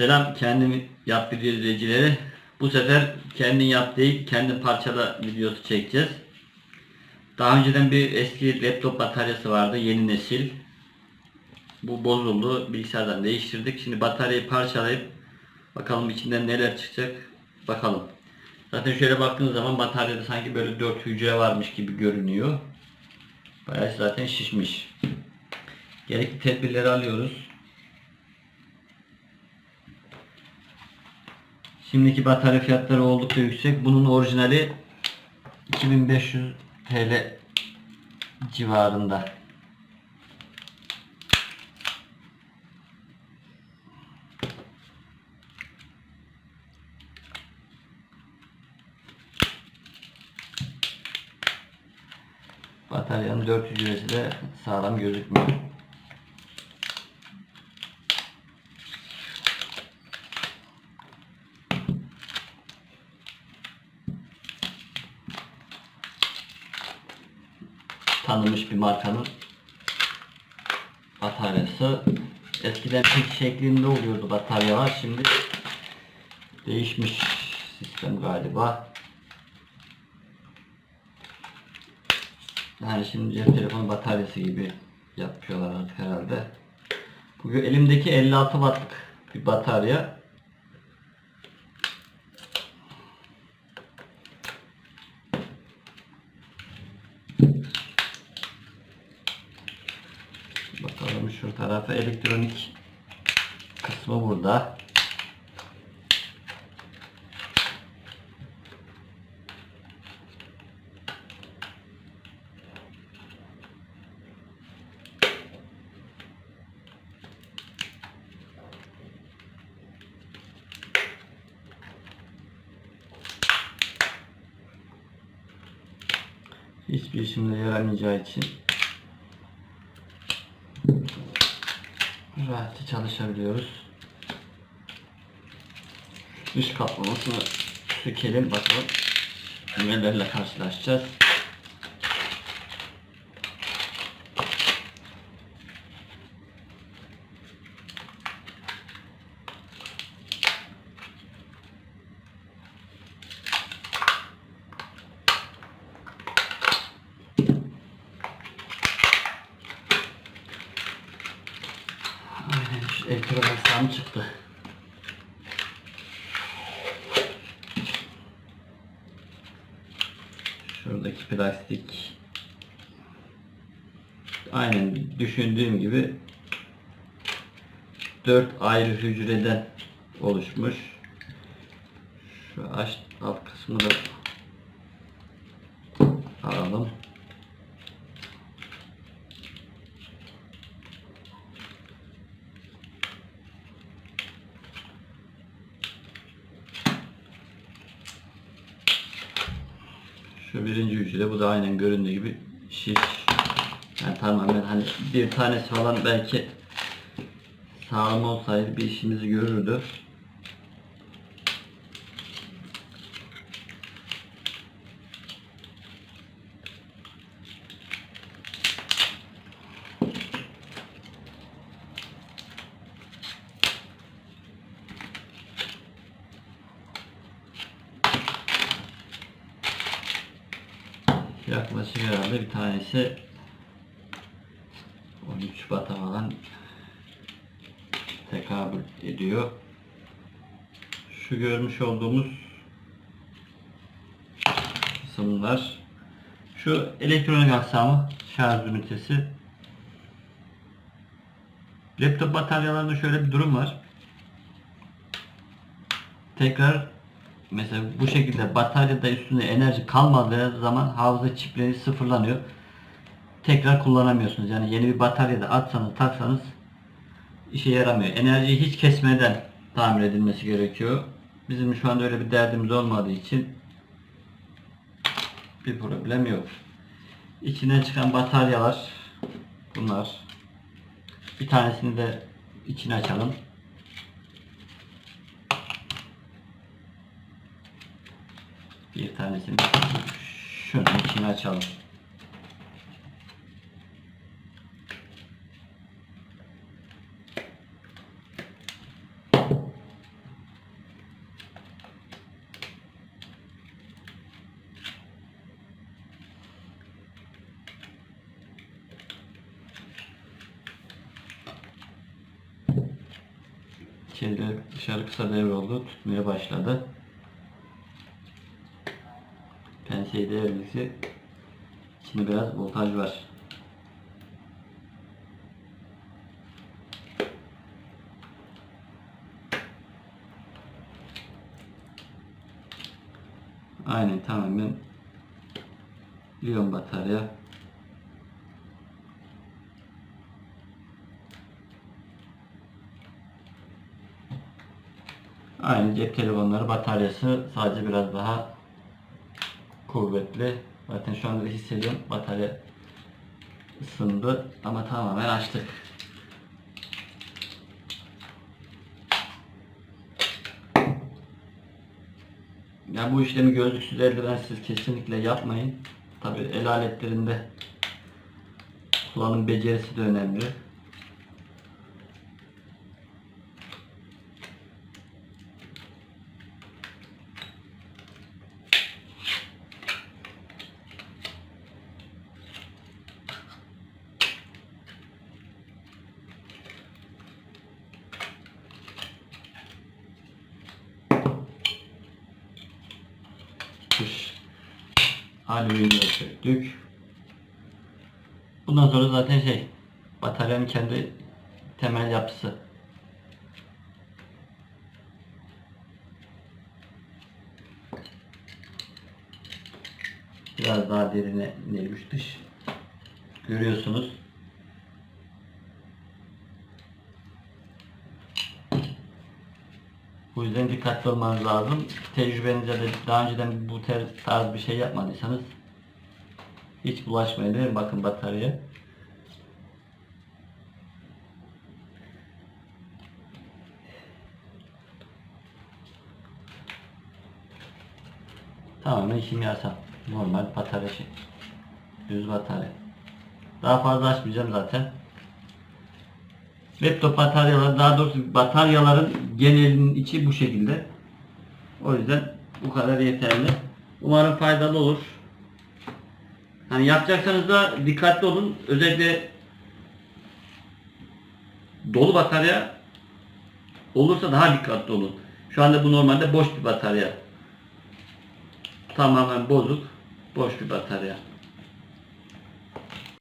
Selam kendim yap video izleyicileri. Bu sefer kendin yap değil, kendin parçala videosu çekeceğiz. Daha önceden bir eski laptop bataryası vardı, yeni nesil. Bu bozuldu, bilgisayardan değiştirdik. Şimdi bataryayı parçalayıp bakalım içinden neler çıkacak bakalım. Zaten şöyle baktığınız zaman bataryada sanki böyle 4 hücre varmış gibi görünüyor. Bayağı zaten şişmiş. Gerekli tedbirleri alıyoruz. Şimdiki batarya fiyatları oldukça yüksek. Bunun orijinali 2500 TL civarında. Bataryanın 4 hücresi de sağlam gözükmüyor. tanınmış bir markanın bataryası. Eskiden pik şeklinde oluyordu bataryalar. Şimdi değişmiş sistem galiba. Yani şimdi cep telefonu bataryası gibi yapıyorlar artık herhalde. Bu elimdeki 56 wattlık bir batarya. Bakalım şu tarafa elektronik kısmı burada. Hiçbir işimde yaramayacağı için rahatça çalışabiliyoruz. Dış kaplamasını sökelim bakalım nelerle karşılaşacağız. Elektron hastam çıktı. Şuradaki plastik aynen düşündüğüm gibi dört ayrı hücreden oluşmuş. Şu aç, alt kısmını da alalım. Şu birinci hücre bu da aynen göründüğü gibi şiş. Yani tamamen hani bir tanesi falan belki sağlam olsaydı bir işimizi görürdü. Yaklaşık herhalde bir tanesi 13 bata falan tekabül ediyor. Şu görmüş olduğumuz kısımlar şu elektronik aksamı şarj ünitesi laptop bataryalarında şöyle bir durum var. Tekrar mesela bu şekilde bataryada üstünde enerji kalmadığı zaman hafıza çipleri sıfırlanıyor. Tekrar kullanamıyorsunuz. Yani yeni bir bataryada atsanız taksanız işe yaramıyor. Enerjiyi hiç kesmeden tamir edilmesi gerekiyor. Bizim şu anda öyle bir derdimiz olmadığı için bir problem yok. İçinden çıkan bataryalar bunlar. Bir tanesini de içine açalım. Bir tanesini şunun içine açalım. İçeride dışarı kısa devre oldu. Tutmaya başladı. Penseyi devredikçe içinde biraz voltaj var. Aynen tamamen liyon batarya. Aynı cep telefonları bataryası sadece biraz daha kuvvetli. Zaten şu anda da hissediyorum batarya ısındı ama tamamen açtık. Yani bu işlemi gözlüksüz eldivensiz kesinlikle yapmayın. Tabi el aletlerinde kullanım becerisi de önemli. dış alüminyum söktük. Bundan sonra zaten şey bataryanın kendi temel yapısı. Biraz daha derine inermiş dış. Görüyorsunuz. Bu yüzden dikkatli olmanız lazım. Tecrübenizde de daha önceden bu tarz bir şey yapmadıysanız hiç bulaşmayın değil mi? Bakın batarya. Tamamen kimyasal. Normal batarya şey. Düz batarya. Daha fazla açmayacağım zaten. Laptop bataryaları daha doğrusu bataryaların genelinin içi bu şekilde. O yüzden bu kadar yeterli. Umarım faydalı olur. Hani yapacaksanız da dikkatli olun. Özellikle dolu batarya olursa daha dikkatli olun. Şu anda bu normalde boş bir batarya. Tamamen bozuk, boş bir batarya.